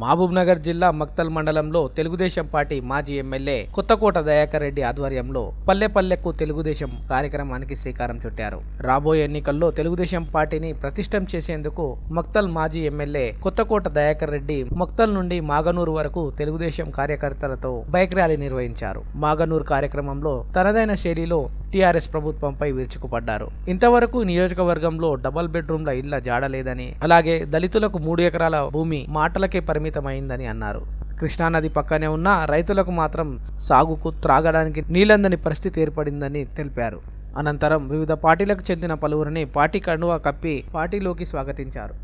మహబూబ్నగర్ జిల్లా మక్తల్ మండలంలో తెలుగుదేశం పార్టీ మాజీ ఎమ్మెల్యే కొత్తకోట దయాకర్ రెడ్డి ఆధ్వర్యంలో పల్లె పల్లెకు తెలుగుదేశం కార్యక్రమానికి శ్రీకారం చుట్టారు. రాబోయే ఎన్నికల్లో తెలుగుదేశం పార్టీని ప్రతిష్టం చేసేందుకు మక్తల్ మాజీ ఎమ్మెల్యే కొత్తకోట దయాకర్ రెడ్డి మక్తల్ నుండి మాగనూరు వరకు తెలుగుదేశం కార్యకర్తలతో బైక్ ర్యాలీ నిర్వహించారు. మాగనూరు కార్యక్రమంలో తనదైన శైలిలో టీఆర్ఎస్ ప్రభుత్వంపై విరుచుకుపడ్డారు. ఇంతవరకు నియోజకవర్గంలో డబల్ బెడ్రూమ్ల ఇళ్ళ జాడలేదని అలాగే దళితులకు మూడు ఎకరాల భూమి మాటలకే పరిమితమైందని అన్నారు. కృష్ణానది పక్కనే ఉన్న రైతులకు మాత్రం సాగుకు త్రాగడానికి నీళ్ళందని పరిస్థితి ఏర్పడిందని తెలిపారు. అనంతరం వివిధ పార్టీలకు చెందిన పలువురిని పార్టీ కండువా కప్పి పార్టీలోకి స్వాగతించారు.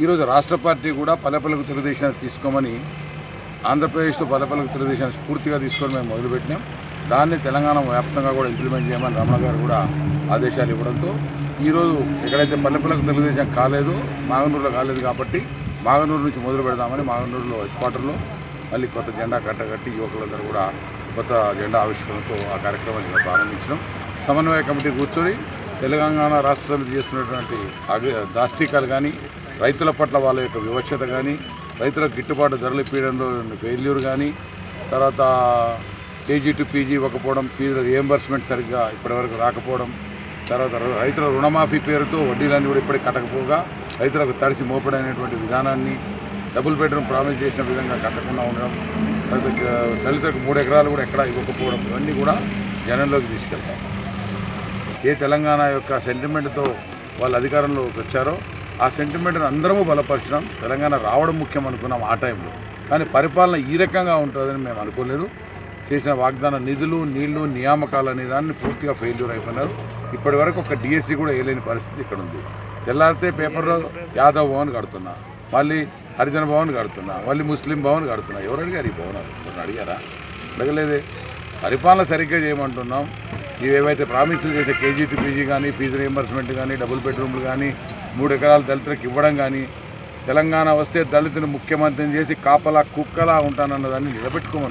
ఈరోజు రాష్ట్ర పార్టీ కూడా పల్లెపల్లకు తెలుగుదేశాన్ని తీసుకోమని ఆంధ్రప్రదేశ్లో పల్లెపల్లకు తెలుగుదేశాన్ని స్ఫూర్తిగా తీసుకొని మేము మొదలుపెట్టినాం. దాన్ని తెలంగాణ వ్యాప్తంగా కూడా ఇంప్లిమెంట్ చేయమని రమణ గారు కూడా ఆదేశాలు ఇవ్వడంతో ఈరోజు ఎక్కడైతే పల్లెపల్లకు తెలుగుదేశం కాలేదు మాగనూరులో కాలేదు కాబట్టి మాగనూరు నుంచి మొదలు పెడదామని మాగనూరులో హెడ్ క్వార్టర్లో మళ్ళీ కొత్త జెండా కట్టగట్టి యువకులందరూ కూడా కొత్త జెండా ఆవిష్కరణతో ఆ కార్యక్రమాన్ని ప్రారంభించడం సమన్వయ కమిటీ కూర్చొని తెలంగాణ రాష్ట్ర సమితి చేస్తున్నటువంటి అగ- దాష్టికాలు కానీ రైతుల పట్ల వాళ్ళ యొక్క వివక్షత కానీ రైతులకు గిట్టుబాటు ధరలు ఇప్పించడంలో ఫెయిల్యూర్ కానీ తర్వాత కేజీ టు పీజీ ఇవ్వకపోవడం ఫీజు రియంబర్స్మెంట్ సరిగ్గా ఇప్పటివరకు రాకపోవడం తర్వాత రైతుల రుణమాఫీ పేరుతో వడ్డీలన్నీ కూడా ఇప్పటికి కట్టకపోగా రైతులకు తడిసి మోపడైనటువంటి విధానాన్ని డబుల్ బెడ్రూమ్ ప్రామిస్ చేసిన విధంగా కట్టకుండా ఉండడం తర్వాత దళితులకు మూడు ఎకరాలు కూడా ఎక్కడా ఇవ్వకపోవడం ఇవన్నీ కూడా జనంలోకి తీసుకెళ్తాం. ఏ తెలంగాణ యొక్క సెంటిమెంట్తో వాళ్ళు అధికారంలోకి వచ్చారో ఆ సెంటిమెంట్ని అందరము బలపరచడం తెలంగాణ రావడం ముఖ్యం అనుకున్నాం ఆ టైంలో. కానీ పరిపాలన ఈ రకంగా ఉంటుందని మేము అనుకోలేదు. చేసిన వాగ్దాన నిధులు నీళ్ళు నియామకాలు అనే దాన్ని పూర్తిగా ఫెయిల్యూర్ అయిపోయినారు. ఇప్పటి వరకు ఒక డిఎస్సి కూడా వేయలేని పరిస్థితి ఇక్కడ ఉంది. తెల్లారితే పేపర్లో యాదవ్ భవన్ కడుతున్నా మళ్ళీ హరిజన భవన్ కడుతున్నా మళ్ళీ ముస్లిం భవన్ కడుతున్నా. ఎవరు అడిగారు ఈ భవనాలు? అడిగారా? అడగలేదే. పరిపాలన సరిగ్గా చేయమంటున్నాం. ఇవేవైతే ప్రామిసులు చేసే కేజీ పీజీ కానీ ఫీజు రియంబర్స్మెంట్ కానీ డబుల్ బెడ్రూమ్లు కానీ మూడు ఎకరాలు దళితులకు ఇవ్వడం కానీ తెలంగాణ వస్తే దళితుని ముఖ్యమంత్రిని చేసి కాపలా కుక్కలా ఉంటానన్నదాన్ని నిలబెట్టుకోమని.